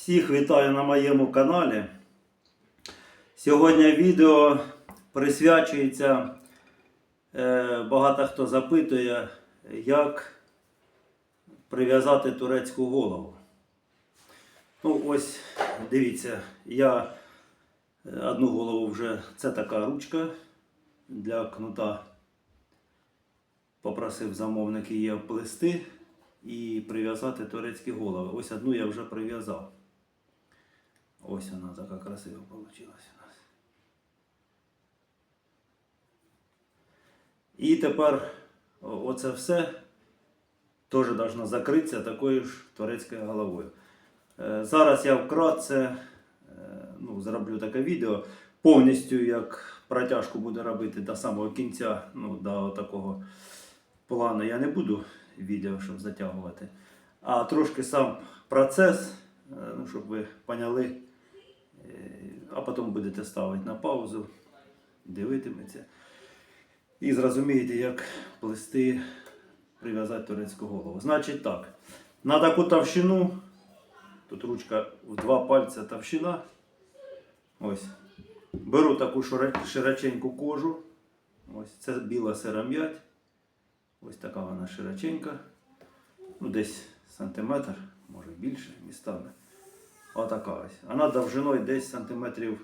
Всіх вітаю на моєму каналі. Сьогодні відео присвячується, е, багато хто запитує, як прив'язати турецьку голову. Ну, ось дивіться, я е, одну голову вже, це така ручка для кнута. Попросив замовник її оплести і прив'язати турецькі голови. Ось одну я вже прив'язав. Ось вона така красива вийшла у нас. І тепер оце все теж должно закритися такою ж турецькою головою. Е, Зараз я вкратце е, ну, зроблю таке відео. Повністю як протяжку буду робити до самого кінця, ну, до такого плану я не буду відео, щоб затягувати. А трошки сам процес, е, ну, щоб ви поняли, а потім будете ставити на паузу, дивитиметься. І зрозумієте, як плести, прив'язати турецьку голову. Значить так, на таку товщину, тут ручка в два пальця товщина. Ось. Беру таку широченьку кожу. Ось це біла серам'ять. Ось така вона широченька. Ну, десь сантиметр, може більше містами. Отака ось. Вона довжиною десь сантиметрів,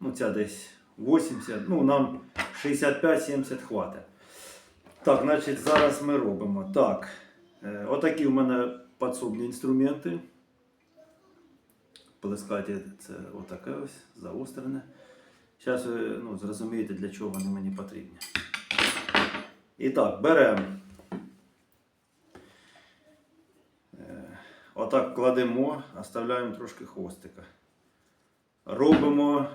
ну ця десь 80, ну нам 65-70 хватить. Так, значить, зараз ми робимо. Так, е, отакі в мене підсобні інструменти. Плескаті це отаке ось, заострене. Зараз ви ну, зрозумієте, для чого вони мені потрібні. І так, беремо. Е, Отак кладемо, оставляємо трошки хвостика. Робимо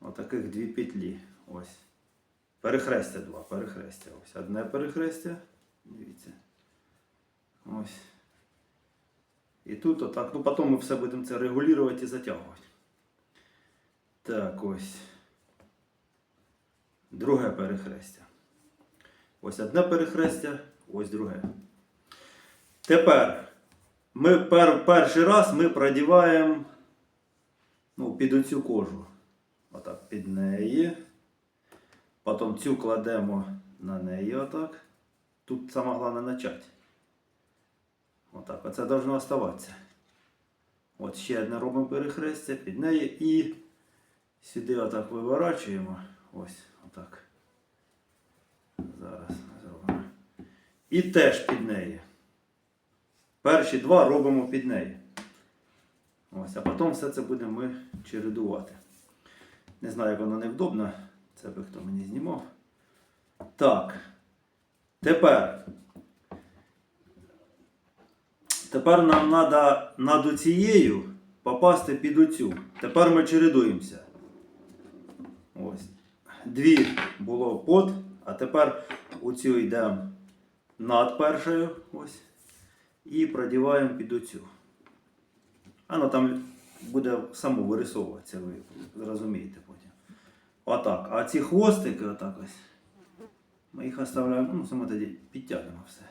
отаких дві петлі. Ось. Перехрестя два, перехрестя. Ось. Одне перехрестя. Дивіться. Ось. І тут отак. Ну, потім ми все будемо це регулювати і затягувати. Так, ось. Друге перехрестя. Ось одне перехрестя, ось друге. Тепер ми пер, перший раз ми продіваємо ну, під оцю кожу. Отак, під неї. Потім цю кладемо на неї отак. Тут саме головне почати. Отак. Оце должно оставатися. От ще одне робимо перехрестя під неї і сюди отак виворачуємо. Ось отак. Зараз зробимо. І теж під неї. Перші два робимо під неї. Ось, а потім все це будемо ми чередувати. Не знаю, як воно невдобно. Це би хто мені знімав. Так. Тепер. Тепер нам треба над оцією попасти під оцю. Тепер ми чередуємося. Ось. Дві було под, а тепер оцю йдемо над першою. Ось. І продіваємо під оцю. Воно там буде само вирисовуватися, ви зрозумієте потім. Отак. А ці хвостики, отак ось. Ми їх оставляємо, ну, саме тоді підтягнемо все.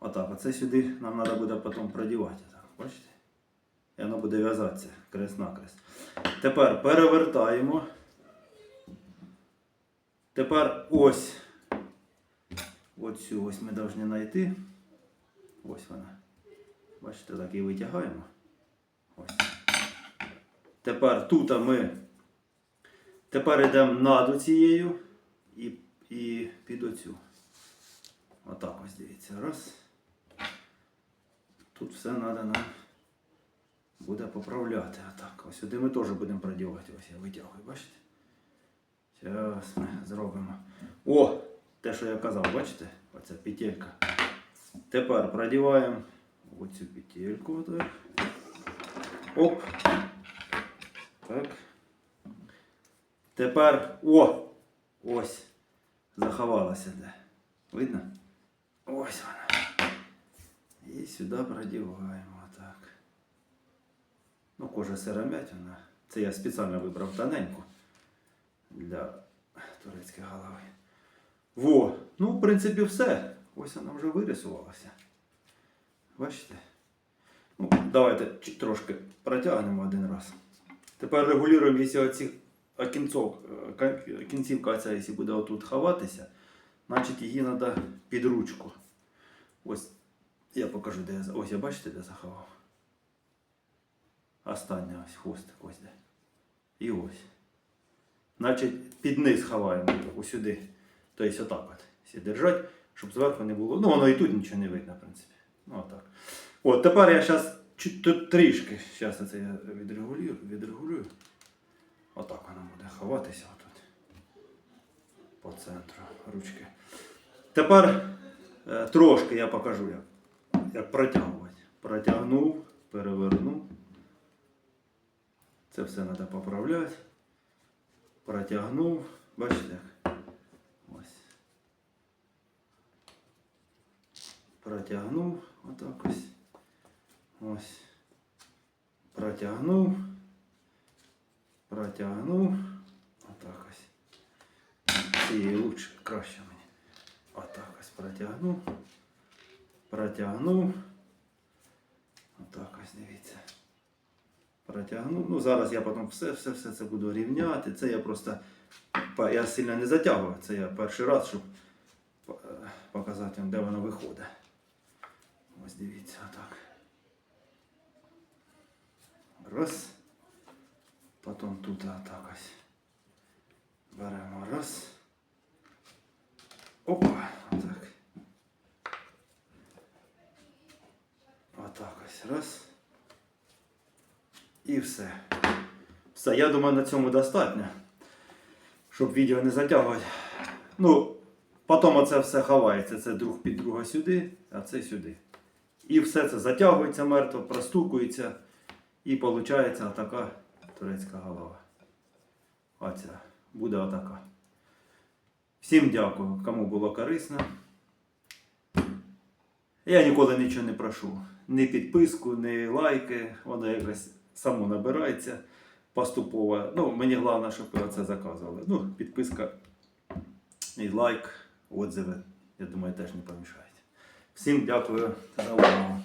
Отак, оце сюди нам треба буде потім продівати. Отак, бачите? І воно буде в'язатися крест-накрест. Тепер перевертаємо. Тепер ось. Оцю ось ми повинні знайти. Ось вона. Бачите, так і витягаємо. Ось. Тепер тут ми. Тепер йдемо над цією і, і під оцю. Отак ось дивіться. Раз. Тут все треба нам буде поправляти. Отак. Ось сюди ми теж будемо продівати. Ось я витягую, бачите? Зараз ми зробимо. О! Те, що я казав, бачите? Оця петелька. Тепер продіваємо оцю петельку. Так. Оп. Так. Тепер. О! Ось. Заховалася де. Видно? Ось вона. І сюди продіваємо отак. Ну, кожа сиромять вона. Це я спеціально вибрав тоненьку для турецької голови. Во! Ну, в принципі, все. Ось вона вже вирисувалася. Бачите? Ну, давайте трошки протягнемо один раз. Тепер регулюємо, якщо оці а кінцов, е, кінцівка ця, якщо буде отут ховатися, значить її треба під ручку. Ось я покажу, де я. Ось я бачите, де заховав. Останнє ось хвостик ось де. І ось. Значить, під низ ховаємо сюди. Тобто отак от. Держать, щоб зверху не було. Ну, воно і тут нічого не видно, в принципі. Ну, отак. От, тепер я зараз трішки. Зараз це я відрегулюю. відрегулюю. Отак воно буде ховатися отут. По центру ручки. Тепер е, трошки я покажу, як, як протягувати. Протягнув, перевернув. Це все треба поправляти. Протягнув. Бачите? Ось. Протягнув. Отак ось. Ось. Протягнув. Протягнув. Отак ось. Цієї лучше, краще мені. Отак ось протягнув. Протягнув. Отак ось дивіться. Протягнув. Ну, зараз я потім все, все, все це буду рівняти. Це я просто. Я сильно не затягую. Це я перший раз, щоб е, показати вам, де воно виходить. Ось дивіться, отак. Раз. Потім тут отак ось. Беремо раз. Опа, отак. Отак ось раз. І все. Все, я думаю, на цьому достатньо. Щоб відео не затягувати. Ну, потім оце все ховається. Це друг під друга сюди, а це сюди. І все це затягується мертво, простукується. І виходить така турецька голова. Оця. Буде отака. Всім дякую, кому було корисно. Я ніколи нічого не прошу. Ні підписку, ні лайки. Воно якось само набирається поступово. Ну, мені головне, щоб ви це заказували. Ну, підписка і лайк, отзиви, я думаю, теж не помішають. Всім дякую за увагу.